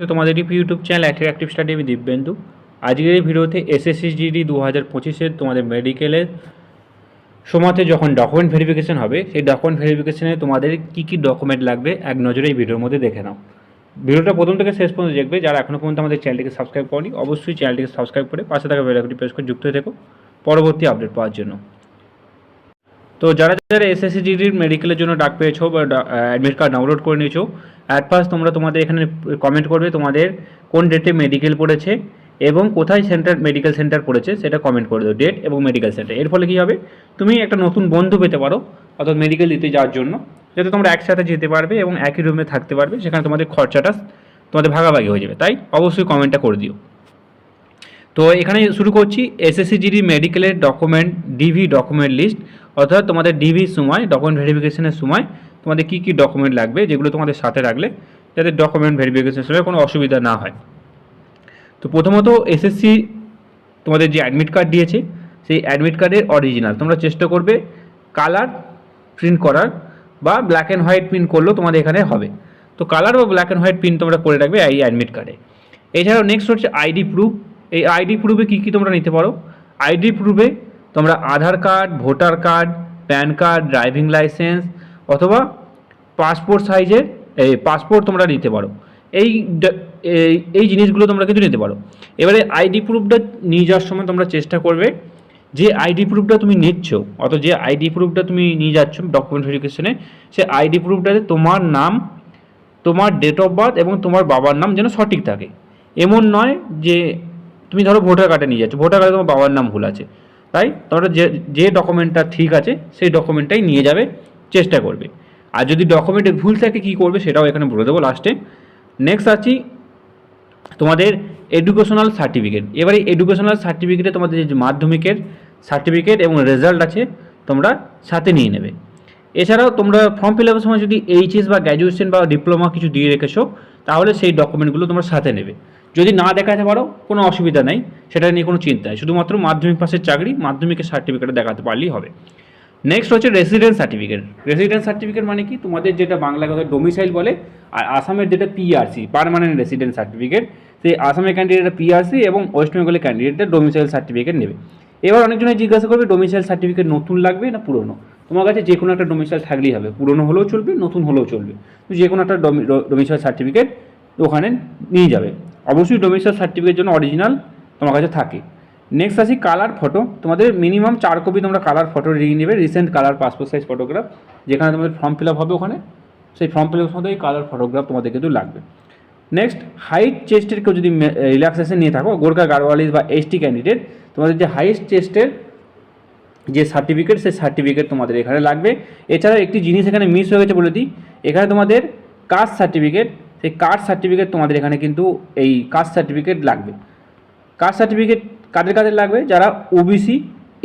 তো তোমাদের YouTube channel active study আমি দিব্যেন্দু আজকের এই ভিডিওতে এসএসসি জিডি দু হাজার পঁচিশের তোমাদের মেডিকেলের সময়তে যখন ডকুমেন্ট ভেরিফিকেশন হবে, সেই ডকুমেন্ট ভেরিফিকেশনে তোমাদের কী কী ডকুমেন্ট লাগবে এক নজরে এই ভিডিওর মধ্যে দেখে নাও। ভিডিওটা প্রথম থেকে শেষ পর্যন্ত দেখবে। যারা এখনও পর্যন্ত আমাদের চ্যানেলটিকে সাবস্ক্রাইব করনি, অবশ্যই চ্যানেলটিকে সাবস্ক্রাইব করে পাশে থাকা বেলাকটি প্রেস করে যুক্ত হয়ে থেকো। পরবর্তী আপডেট পাওয়ার জন্য। তো যারা যারা এসএসসি জিডির মেডিকেলের জন্য ডাক পেয়েছ বা অ্যাডমিট কার্ড ডাউনলোড করে নিয়েছো অ্যাট ফার্স্ট তোমরা তোমাদের এখানে কমেন্ট করবে তোমাদের কোন ডেটে মেডিকেল পড়েছে এবং কোথায় সেন্টার মেডিকেল সেন্টার পড়েছে সেটা কমেন্ট করে দেবো ডেট এবং মেডিকেল সেন্টার এর ফলে কী হবে? তুমি একটা নতুন বন্ধু পেতে পারো, অর্থাৎ মেডিকেল দিতে যাওয়ার জন্য, যাতে তোমরা একসাথে যেতে পারবে এবং একই রুমে থাকতে পারবে, সেখানে তোমাদের খরচাটা তোমাদের ভাগাভাগি হয়ে যাবে। তাই অবশ্যই কমেন্টটা করে দিও। তো এখানে শুরু করছি এসএসসি জিডি মেডিকেলের ডকুমেন্ট ডিভি ডকুমেন্ট লিস্ট অর্থাৎ তোমাদের ডিভির সময় ডকুমেন্ট ভেরিফিকেশনের সময় তোমাদের কী কী ডকুমেন্ট লাগবে যেগুলো তোমাদের সাথে রাখলে যাতে ডকুমেন্ট ভেরিফিকেশনের সময় কোনো অসুবিধা না হয়। তো প্রথমত এসএসসি তোমাদের যে অ্যাডমিট কার্ড দিয়েছে, সেই অ্যাডমিট কার্ডের অরিজিনাল তোমরা চেষ্টা করবে কালার প্রিন্ট করার বা ব্ল্যাক অ্যান্ড হোয়াইট প্রিন্ট করলেও তোমাদের এখানে হবে। তো কালার বা ব্ল্যাক অ্যান্ড হোয়াইট প্রিন্ট তোমরা করে রাখবে এই অ্যাডমিট কার্ডে এছাড়াও নেক্সট হচ্ছে আইডি প্রুফ এই আইডি প্রুফে কী কী তোমরা নিতে পারো? আইডি প্রুফে তোমরা Aadhaar card voter card PAN card driving licence অথবা পাসপোর্ট সাইজের পাসপোর্ট তোমরা নিতে পারো। এই- এই জিনিসগুলো তোমরা কিন্তু নিতে পারো। এবারে আইডি প্রুফটা নিয়ে যাওয়ার সময় তোমরা চেষ্টা করবে যে আইডি প্রুফটা তুমি নিচ্ছ অত যে আইডি প্রুফটা তুমি নিয়ে যাচ্ছ ডকুমেন্ট ভেরিফিকেশনে সে আইডি প্রুফটাতে তোমার নাম, তোমার ডেট অফ বার্থ এবং তোমার বাবার নাম যেন সঠিক থাকে। এমন নয় যে তুমি ধরো ভোটার কার্ডে নিয়ে যাচ্ছ ভোটার কার্ডে তোমার বাবার নাম ভুল আছে। তাই তোমরা যে যে ডকুমেন্টটা ঠিক আছে, সেই ডকুমেন্টটাই নিয়ে যাবে। চেষ্টা করবে। আর যদি ডকুমেন্টে ভুল থাকে, কী করবে সেটাও এখানে বলে দেবো লাস্টে নেক্সট আছি তোমাদের এডুকেশনাল সার্টিফিকেট এবারে এডুকেশনাল সার্টিফিকেটে তোমাদের যে মাধ্যমিকের সার্টিফিকেট এবং রেজাল্ট আছে, তোমরা সাথে নিয়ে নেবে। এছাড়াও তোমরা ফর্ম ফিল আপের সময় যদি এইচএস বা গ্র্যাজুয়েশন বা ডিপ্লোমা কিছু দিয়ে রেখেছো, তাহলে সেই ডকুমেন্টগুলো তোমরা সাথে নেবে। যদি না দেখাতে পারো, কোনো অসুবিধা নেই, সেটা নিয়ে কোনো চিন্তা নেই। শুধুমাত্র মাধ্যমিক পাশের চাকরি, মাধ্যমিকের সার্টিফিকেট দেখাতে পারলেই হবে। নেক্সট হচ্ছে রেসিডেন্স সার্টিফিকেট রেসিডেন্স সার্টিফিকেট মানে কি? তোমাদের যেটা বাংলা কথা ডোমিসাইল বলে, আর আসামের যেটা পিআরসি পারমানেন্ট রেসিডেন্স সার্টিফিকেট সেই আসামের ক্যান্ডিডেটটা পিআরসি এবং ওয়েস্ট বেঙ্গলের ক্যান্ডিডেটটা ডোমিসাইল সার্টিফিকেট নেবে। এবার অনেকজনে জিজ্ঞাসা করবে ডোমিসাইল সার্টিফিকেট নতুন লাগবে না পুরনো? তোমার কাছে যে কোনো একটা ডোমিসাইল থাকলেই হবে। পুরনো হলেও চলবে, নতুন হলেও চলবে। তো যে কোনো একটা ডোমিসাইল সার্টিফিকেট ওখানে নিয়ে যাবে। অবশ্যই ডোমিসাইল সার্টিফিকেট জন্য অরিজিনাল তোমার কাছে থাকে। নেক্সট আসি কালার ফটো তোমাদের মিনিমাম চার কপি তোমরা কালার ফটো নিয়ে নেবে recent colour passport size photograph যেখানে তোমাদের ফর্ম ফিল আপ হবে ওখানে। সেই ফর্ম ফিল আপের মধ্যে কালার ফটোগ্রাফ তোমাদের কিন্তু লাগবে। নেক্সট হাইট চেস্টের কেউ যদি রিল্যাক্সেশন নিয়ে থাকো গোর্খা গারওয়ালিস বা এসটি ক্যান্ডিডেট তোমাদের যে হাইস্ট চেস্টের যে সার্টিফিকেট সেই সার্টিফিকেট তোমাদের এখানে লাগবে। এছাড়া একটি জিনিস এখানে মিস হয়ে গেছে বলে দিই, এখানে তোমাদের কাস্ট সার্টিফিকেট সেই কাস্ট সার্টিফিকেট তোমাদের এখানে কিন্তু এই কাস্ট সার্টিফিকেট লাগবে। কাস্ট সার্টিফিকেট কাদের কাদের লাগবে? যারা ওবিসি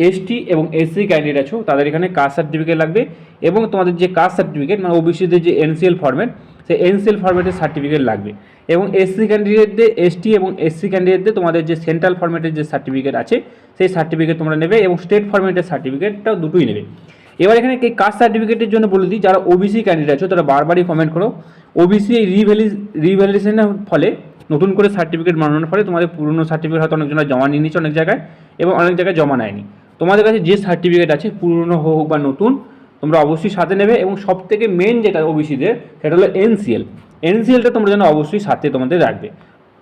এসটি এবং এসসি ক্যান্ডিডেট আছো, তাদের এখানে কাস্ট সার্টিফিকেট লাগবে এবং তোমাদের যে কাস্ট সার্টিফিকেট মানে ওবিসিদের যে এনসিএল ফর্মেট সেই এনসিএল ফর্মেটের সার্টিফিকেট লাগবে। এবং এসসি ক্যান্ডিডেটদের এসটি এবং এসসি ক্যান্ডিডেটদের তোমাদের যে সেন্ট্রাল ফর্মেটের যে সার্টিফিকেট আছে, সেই সার্টিফিকেট তোমরা নেবে এবং স্টেট ফর্মেটের সার্টিফিকেটটাও দুটোই নেবে। এবার এখানে এই কাস্ট সার্টিফিকেটের জন্য বলে দিই, যারা ওবিসি ক্যান্ডিডেট আছো, তারা বারবারই কমেন্ট করো। ওবিসি এই রিভ্যালি রিভ্যালিডেশনের ফলে নতুন করে সার্টিফিকেট বানানোর ফলে তোমাদের পুরনো সার্টিফিকেট হয়তো অনেকজনা জমা নিয়ে নিচ্ছে অনেক জায়গায় এবং অনেক জায়গায় জমা নেয়নি। তোমাদের কাছে যে সার্টিফিকেট আছে, পুরনো হোক বা নতুন, তোমরা অবশ্যই সাথে নেবে এবং সব থেকে মেন যেটা ওবিসিদের সেটা হলো এনসিএল এনসিএলটা তোমরা যেন অবশ্যই সাথে তোমাদের রাখবে।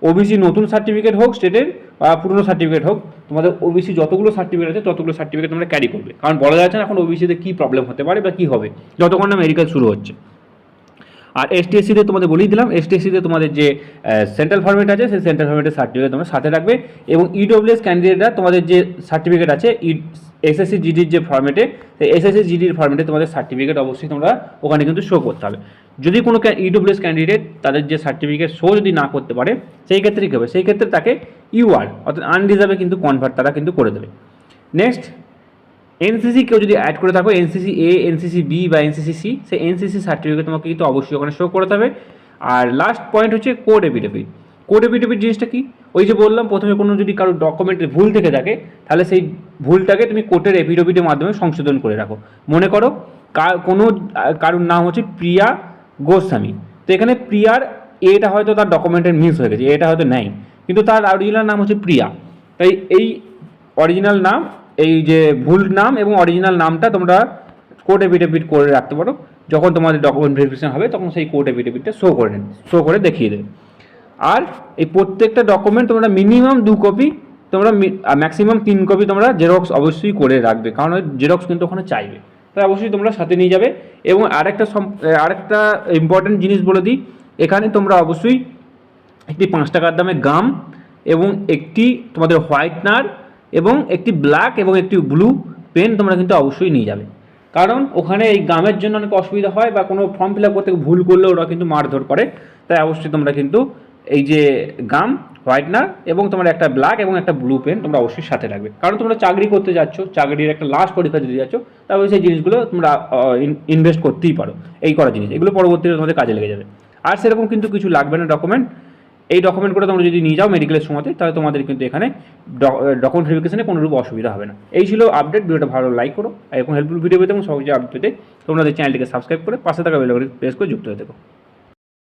ওবিসি নতুন সার্টিফিকেট হোক স্টেটের বা পুরনো সার্টিফিকেট হোক, তোমাদের ওবিসি যতগুলো সার্টিফিকেট আছে, ততগুলো সার্টিফিকেট তোমরা ক্যারি করবে। কারণ বলা যাচ্ছে না এখন ওবিসিতে কী প্রবলেম হতে পারে বা কী হবে। যতক্ষণ না মেডিকেল শুরু হচ্ছে। আর এসটিএসসিতে তোমাদের বলেই দিলাম এসটিএসসিতে তোমাদের যে সেন্ট্রাল ফরম্যাট আছে, সেই সেন্ট্রাল ফরম্যাটের সার্টিফিকেট তোমরা সাথে রাখবে এবং ইডব্লিউএস ক্যান্ডিডেটরা তোমাদের যে সার্টিফিকেট আছে এসএসসি জিডির যে ফর্মেটে সেই এসএসসি জিডির ফরম্যাটে তোমাদের সার্টিফিকেট অবশ্যই তোমরা ওখানে কিন্তু শো করতে হবে। যদি কোনো ইডব্লিউএস ক্যান্ডিডেট তাদের যে সার্টিফিকেট শো যদি না করতে পারে, সেই ক্ষেত্রে কী হবে? সেই ক্ষেত্রে তাকে ইউআর অর্থাৎ আনরিজার্ভে কিন্তু কনভার্ট তারা কিন্তু করে দেবে। নেক্সট এনসিসি কেউ যদি অ্যাড করে থাকো, এনসিসি এ এনসিসি বি বা এনসিসি সি সেই এনসিসি সার্টিফিকেট তোমাকে কিন্তু অবশ্যই ওখানে শো করতে হবে। আর লাস্ট পয়েন্ট হচ্ছে কোড এফিডেভিট কোড এফিডেভিট জিনিসটা কি? ওই যে বললাম, প্রথমে কোনো যদি কারও ডকুমেন্টে ভুল থেকে থাকে, তাহলে সেই ভুলটাকে তুমি কোর্টের এফিডেভিটের মাধ্যমে সংশোধন করে রাখো। মনে করো কোনো কারোর নাম হচ্ছে প্রিয়া গোস্বামী। তো এখানে প্রিয়ার এটা হয়তো তার ডকুমেন্টের মিস হয়ে গেছে এটা হয়তো নেই। কিন্তু তার অরিজিনাল নাম হচ্ছে প্রিয়া। তাই এই অরিজিনাল নাম এই যে ভুল নাম এবং অরিজিনাল নামটা তোমরা কোর্ট এফিডেভিট করে রাখতে পারো। যখন তোমাদের ডকুমেন্ট ভেরিফিকেশন হবে, তখন সেই কোর্ট এফিডেভিটটা শো করে নেন শো করে দেখিয়ে দেবে। আর এই প্রত্যেকটা ডকুমেন্ট তোমরা মিনিমাম দু কপি তোমরা ম্যাক্সিমাম তিন কপি তোমরা জেরক্স অবশ্যই করে রাখবে, কারণ জেরক্স কিন্তু ওখানে চাইবে। তাই অবশ্যই তোমরা সাথে নিয়ে যাবে এবং আরেকটা আরেকটা ইম্পর্টেন্ট জিনিস বলে দিই, এখানে তোমরা অবশ্যই একটি পাঁচ টাকার দামে গাম এবং একটি তোমাদের হোয়াইটনার এবং একটি ব্ল্যাক এবং একটি ব্লু পেন তোমরা কিন্তু অবশ্যই নিয়ে যাবে। কারণ ওখানে এই গামের জন্য অনেক অসুবিধা হয় বা কোনো ফর্ম ফিল আপ করতে ভুল করলে ওরা কিন্তু মারধর করে। তাই অবশ্যই তোমরা কিন্তু এই যে গাম হোয়াইটনার এবং তোমার একটা ব্ল্যাক এবং একটা ব্লু পেন তোমরা অবশ্যই সাথে রাখবে। কারণ তোমরা চাকরি করতে যাচ্ছ, চাকরির একটা লাস্ট পরীক্ষা দিতে যাচ্ছ তারপরে সেই জিনিসগুলো তোমরা ইনভেস্ট করতেই পারো। এই করা জিনিস। এগুলো পরবর্তীতে তোমাদের কাজে লেগে যাবে। আর সেরকম কিন্তু কিছু লাগবে না ডকুমেন্ট এই ডকুমেন্টগুলো তোমরা যদি নিয়ে যাও মেডিকেলের সময়তে, তাহলে তোমাদের কিন্তু এখানে ডকুমেন্ট ভেরিফিকেশনে কোনো রূপ অসুবিধা হবে না। এই ছিল আপডেট ভিডিওটা ভালো লাইক করো। এরকম হেল্পফুল ভিডিও পেতে এবং সহজে আপডেট পেতে তোমাদের চ্যানেলটিকে সাবস্ক্রাইব করে পাশে থাকা বেল প্রেস করে যুক্ত হয়ে থেকো।